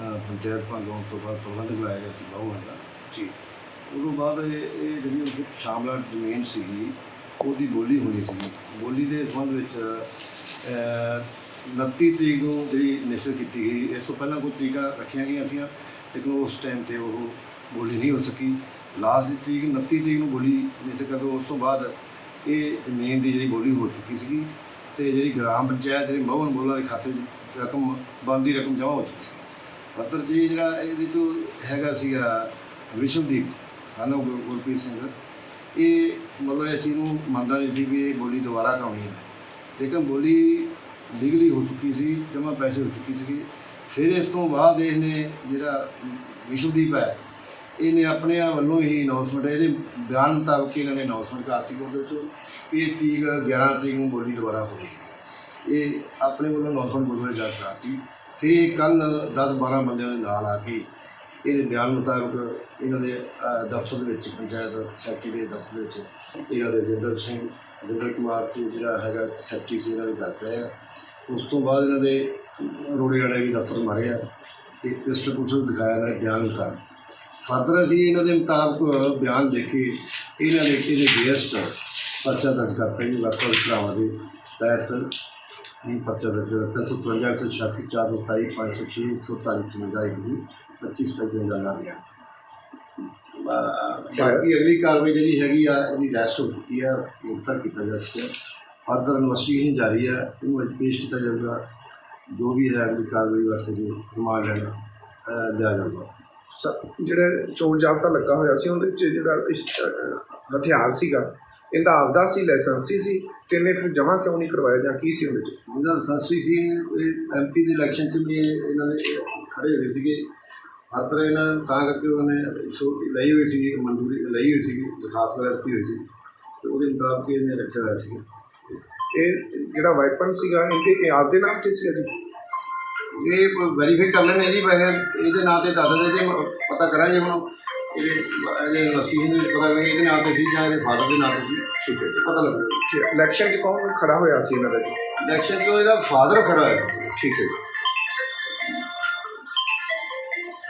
ਅਹ ਪੰਚਾਇਤ ਭੰਗ ਹੋਣ ਤੋਂ ਬਾਅਦ ਪ੍ਰਬੰਧਕ ਲਾਇਆ ਗਿਆ ਸੀ ਬਾਹੂਆਂ ਦਾ ਜੀ। ਉਦੋਂ ਬਾਅਦ ਇਹ ਇਹ ਜਿਹੜੀ ਉਹਦੀ ਸ਼ਾਮਲਾ ਜ਼ਮੀਨ ਸੀਗੀ ਉਹਦੀ ਬੋਲੀ ਹੋਣੀ ਸੀ ਬੋਲੀ ਦੇ ਸੰਬੰਧ ਵਿੱਚ ਅਹ, 29 ਤਰੀਕ ਨੂੰ ਜਿਹੜੀ ਨਿਸ਼ਚਿਤ ਕੀਤੀ ਗਈ ਇਸ ਤੋਂ ਪਹਿਲਾਂ ਕੋਈ ਤਰੀਕਾ ਰੱਖੀਆਂ ਗਈਆਂ ਸੀ ਲੇਕਿਨ ਉਸ ਟਾਈਮ ਤੇ ਉਹ ਬੋਲੀ ਨਹੀਂ ਹੋ ਸਕੀ। ਲਾਸਟ ਦੀ ਤਰੀਕ 29 ਤਰੀਕ ਨੂੰ ਬੋਲੀ ਨਿਸ਼ਚਿਤ ਕਰ ਉਸ ਤੋਂ ਬਾਅਦ ਇਹ ਜ਼ਮੀਨ ਦੀ ਜਿਹੜੀ ਬੋਲੀ ਹੋ ਚੁੱਕੀ ਸੀਗੀ। ਤੇ ਜਿਹੜੀ ਗ੍ਰਾਮ ਪੰਚਾਇਤ, ਜਿਹੜੀ ਮੋਹਨ ਬੋਲਾ ਦੇ ਖਾਤੇ 'ਚ ਰਕਮ, ਬੰਦੀ ਰਕਮ ਜਮ੍ਹਾਂ ਹੋ ਚੁੱਕੀ ਸੀ। ਪੱਤਰ ਜੀ ਜਿਹੜਾ ਇਹਦੇ ਚੋਂ ਹੈਗਾ ਸੀਗਾ ਵਿਸ਼ਵਦੀਪ, ਸਾਨੂੰ ਗੁਰਪ੍ਰੀਤ ਸਿੰਘ। ਇਹ ਮਤਲਬ ਇਸ ਚੀਜ਼ ਨੂੰ ਮੰਨਦਾ ਨਹੀਂ ਸੀ ਵੀ ਇਹ ਬੋਲੀ ਦੁਬਾਰਾ ਕਰਾਉਣੀ ਹੈ। ਲੇਕਿਨ ਬੋਲੀ ਲੀਗਲੀ ਹੋ ਚੁੱਕੀ ਸੀ, ਜਮ੍ਹਾਂ ਪੈਸੇ ਹੋ ਚੁੱਕੀ ਸੀਗੀ। ਫਿਰ ਇਸ ਤੋਂ ਬਾਅਦ ਇਹਨੇ ਜਿਹੜਾ ਵਿਸ਼ਵਦੀਪ ਹੈ ਇਹਨੇ ਆਪਣੇ ਆਪ ਵੱਲੋਂ ਹੀ ਅਨਾਉਂਸਮੈਂਟ ਇਹਦੇ ਬਿਆਨ ਮੁਤਾਬਕ ਇਹਨਾਂ ਨੇ ਅਨਾਉਂਸਮੈਂਟ ਕਰਤੀ ਕੋਰਟ ਦੇ ਵਿੱਚ ਵੀ ਇਹ ਤਰੀਕ 11 ਤਰੀਕ ਨੂੰ ਬੋਲੀ ਦੁਬਾਰਾ ਹੋਵੇਗੀ। ਇਹ ਆਪਣੇ ਵੱਲੋਂ ਅਨਾਉਂਸਮੈਂਟ ਗੁਰਦੁਆਰੇ ਜਾ ਕੇ ਕਰਤੀ। ਫਿਰ ਕੱਲ 10 12 ਬੰਦਿਆਂ ਦੇ ਨਾਲ ਆ ਕੇ ਇਹਦੇ ਬਿਆਨ ਮੁਤਾਬਕ ਇਹਨਾਂ ਦੇ ਦਫ਼ਤਰ ਦੇ ਵਿੱਚ, ਪੰਚਾਇਤ ਸੈਕਟਰੀ ਦੇ ਦਫ਼ਤਰ ਵਿੱਚ ਇਹਨਾਂ ਦੇ ਜਿੰਦਰ ਸਿੰਘ ਜਿੰਦਰ ਕੁਮਾਰ ਤੇ ਜਿਹੜਾ ਹੈਗਾ ਸੈਕਟਰੀ ਸੀ, ਇਹਨਾਂ ਨੇ ਗੱਲ ਪਏ ਉਸ ਤੋਂ ਬਾਅਦ ਇਹਨਾਂ ਦੇ ਰੋੜੇ ਵਾਲੇ ਵੀ ਦਫ਼ਤਰ ਮਾਰੇ ਆ। ਤੇ ਇਸ ਤੋਂ ਨੂੰ ਦਿਖਾਇਆ ਇਹਨਾਂ ਬਿਆਨ ਮੁਤਾਬਕ। ਫਰਦਰ ਅਸੀਂ ਇਹਨਾਂ ਦੇ ਮੁਤਾਬਕ ਬਿਆਨ ਦੇ ਕੇ ਇਹਨਾਂ ਦੇ ਇਹਦੇ ਅਗੇਂਸਟ ਪਰਚਾ ਦਰਜ ਕਰਤਾ ਜੀ ਵਰਤੋਂ ਭਰਾਵਾਂ ਦੇ ਤਹਿਤ। ਇਹ ਪਰਚਾ ਦਰਜ ਕਰਤਾ। 353 186 427 506 147 55 ਜੀ 25 ਤੱਕ ਦਾ ਲਾ ਗਿਆ ਬਾਕੀ ਅਗਲੀ ਕਾਰਵਾਈ ਜਿਹੜੀ ਹੈਗੀ ਆ, ਇਹਦੀ ਰੈਸਟ ਹੋ ਚੁੱਕੀ ਆ ਗ੍ਰਿਫਤਾਰ ਕੀਤਾ ਜਾ ਚੁੱਕਿਆ ਫਰਦਰ ਇਨਵੈਸਟੀਗੇਸ਼ਨ ਜਾਰੀ ਆ, ਇਹਨੂੰ ਅੱਜ ਪੇਸ਼ ਕੀਤਾ ਜਾਊਗਾ। ਜੋ ਵੀ ਹੈ, ਅਗਲੀ ਕਾਰਵਾਈ ਵਾਸਤੇ ਜੋ ਰਿਮਾਂਡ ਲੈਣਾ ਲਿਆ ਜਾਊਗਾ। ਜਿਹੜਾ ਚੋਣ ਜਾਬਤਾ ਲੱਗਾ ਹੋਇਆ ਸੀ ਉਹਦੇ ਵਿੱਚ ਜਿਹੜਾ ਹਥਿਆਰ ਸੀਗਾ ਇਹਦਾ ਆਪਦਾ ਸੀ ਲਾਇਸੈਂਸੀ ਸੀ ਤੇ ਇਹਨੇ ਫਿਰ ਜਮ੍ਹਾਂ ਕਿਉਂ ਨਹੀਂ ਕਰਵਾਇਆ ਜਾਂ ਕੀ ਸੀ ਉਹਦੇ ਚ? ਜਿਹਦਾ ਸੰਸਰੀ ਸੀ ਐਮਪੀ ਦੇ ਇਲੈਕਸ਼ਨ 'ਚ ਵੀ ਇਹ- ਇਹਨਾਂ ਦੇ ਖੜੇ ਹੋਏ ਸੀਗੇ। ਹਰ ਇਹਨਾਂ ਤਾਂ ਕਰਕੇ ਉਹਨੇ ਛੋਟ ਲਈ ਹੋਈ ਸੀ ਮਨਜ਼ੂਰੀ ਲਈ ਹੋਈ ਸੀ ਦਰਖਾਸਤ ਦਿੱਤੀ ਹੋਈ ਸੀ ਤੇ ਉਹਦੇ ਮੁਤਾਬਕ ਇਹਨੇ ਰੱਖਿਆ ਹੋਇਆ ਸੀ ਇਹ ਜਿਹੜਾ ਵਾਈਪਨ ਸੀਗਾ ਇਹਦੇ ਇਹ ਆਪਦੇ ਨਾਮ ਤੇ ਸੀਗਾ ਜੀ? ਇਹ ਵੈਰੀਫਾਈ ਕਰ ਲੈਣੇ ਜੀ ਵੈਸੇ ਇਹਦੇ ਨਾਂ ਤੇ ਦੱਸ ਦੇ ਤੇ ਪਤਾ ਕਰਾਂਗੇ ਹੁਣ। ਇਹਦੇ ਇਹਦੇ ਅਸੀਂ ਨੂੰ ਪਤਾ ਕਰਾਂਗੇ ਇਹਦੇ ਨਾਂ ਤੇ ਸੀ ਜਾਂ ਇਹਦੇ ਫਾਦਰ ਦੇ ਨਾਂ ਤੇ ਸੀ। ਠੀਕ ਹੈ। ਪਤਾ ਲੱਗੇਗਾ ਇਲੈਕਸ਼ਨ 'ਚ ਕੌਣ ਖੜਾ ਹੋਇਆ ਸੀ ਇਹਨਾਂ ਦਾ ਜੀ? ਇਲੈਕਸ਼ਨ 'ਚ ਇਹਦਾ ਫਾਦਰ ਖੜਾ ਹੋਇਆ ਸੀ। ਠੀਕ ਹੈ ਜੀ।